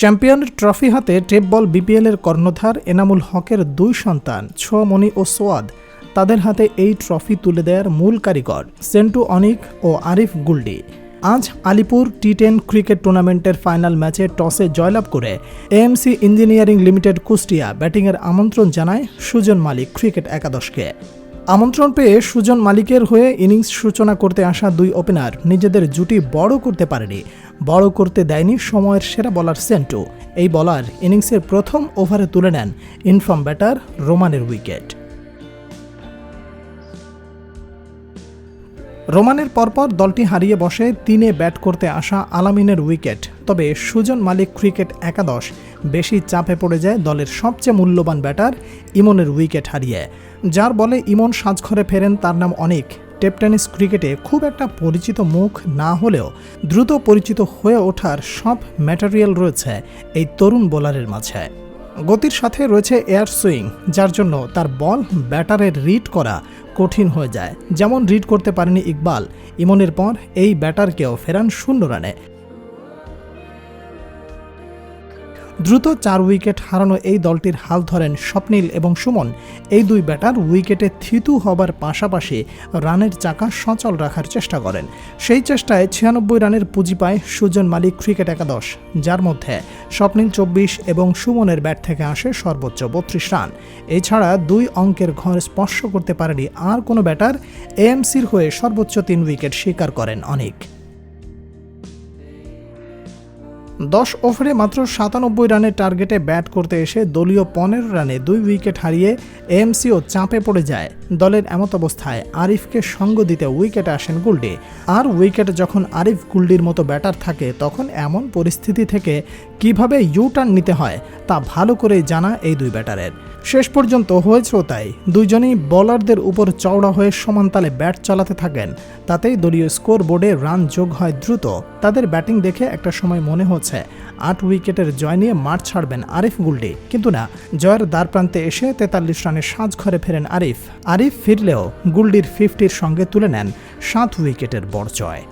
চ্যাম্পিয়নের trophy হাতে tape ball বিপিএলের কর্ণধার এনামুল হকের দুই সন্তান ছোয়ামণি ও সোয়াদ। তাদের হাতে এই ট্রফি তুলে দেওয়ার মূল কারিগর, সেন্টু অনিক ও আরিফ গুলডি। আজ আলিপুর টি টেন ক্রিকেট টুর্নামেন্টের ফাইনাল ম্যাচে টসে জয়লাভ করে এএমসি ইঞ্জিনিয়ারিং লিমিটেড কুষ্টিয়া ব্যাটিংয়ের আমন্ত্রণ জানায় সুজন মালিক ক্রিকেট একাদশকে। আমন্ত্রণ পেয়ে সুজন মালিকের হয়ে ইনিংস সূচনা করতে আসা দুই ওপেনার নিজেদের জুটি বড় করতে পারেনি। বড় করতে দেয়নি সময়ের সেরা বলার সেন্টু। এই বলার ইনিংসের প্রথম ওভারে তুলে নেন ইনফর্ম ব্যাটার রোমানের উইকেট। রোমানের পরপর দলটি হারিয়ে বসে তিনে ব্যাট করতে আসা আলামিনের উইকেট। তবে সুজন মালিক ক্রিকেট একাদশ। বেশি চাপে পড়ে যায় দলের সবচেয়ে মূল্যবান ব্যাটার ইমনের উইকেট হারিয়ে। যার বলে ইমন সাজঘরে ফেরেন তার নাম অনেক। টেপ টেনিস ক্রিকেটে খুব একটা পরিচিত মুখ না হলেও দ্রুত পরিচিত হয়ে ওঠার সব ম্যাটেরিয়াল রয়েছে এই তরুণ বোলারের মাঝে। গতির সাথে রয়েছে এয়ার সুইং, যার জন্য তার বল ব্যাটারের রিড করা কঠিন হয়ে যায়। যেমন রিড করতে পারেনি ইকবাল, ইমনের পর এই ব্যাটারকেও ফেরান শূন্য রানে। দ্রুত চার উইকেট হারানো এই দলটির হাল ধরেন স্বপ্নীল এবং সুমন। এই দুই ব্যাটার উইকেটে থিতু হবার পাশাপাশি রানের চাকা সচল রাখার চেষ্টা করেন। সেই চেষ্টায় ছিয়ানব্বই রানের পুঁজি পায় সুজন মালিক ক্রিকেট একাদশ, যার মধ্যে স্বপ্নীল চব্বিশ এবং সুমনের ব্যাট থেকে আসে সর্বোচ্চ বত্রিশ রান। এছাড়া দুই অঙ্কের ঘর স্পর্শ করতে পারেনি আর কোনো ব্যাটার। এএমসির হয়ে সর্বোচ্চ তিন উইকেট স্বীকার করেন অনেক। দশ ওভারে মাত্র সাতানব্বই রানের টার্গেটে ব্যাট করতে এসে দলীয় পনেরো রানে দুই উইকেট হারিয়ে এমসিও চাপে পড়ে যায়। দলের এমত অবস্থায় আরিফকে সঙ্গ দিতে উইকেটে আসেন গুলডি আর উইকেটে যখন আরিফ গুলডির মতো ব্যাটার থাকে, তখন এমন পরিস্থিতি থেকে কীভাবে ইউ টার্ন নিতে হয়, তা ভালো করেই জানা এই দুই ব্যাটারের। শেষ পর্যন্ত হয়েছেও তাই দুইজনই বোলারদের উপর চওড়া হয়ে সমান তালে ব্যাট চালাতে থাকেন। তাতেই দলীয় স্কোর বোর্ডে রান যোগ হয় দ্রুত। তাদের ব্যাটিং দেখে একটা সময় মনে হচ্ছে, আট উইকেটের জয় নিয়ে মাঠ ছাড়বেন আরিফ গুলডি কিন্তু না, জয়ের দ্বার প্রান্তে এসে তেতাল্লিশ রানে সাজ ঘরে ফেরেন আরিফ। আরিফ ফিরলেও গুলডির ফিফটির সঙ্গে তুলে নেন সাত উইকেটের বড় জয়।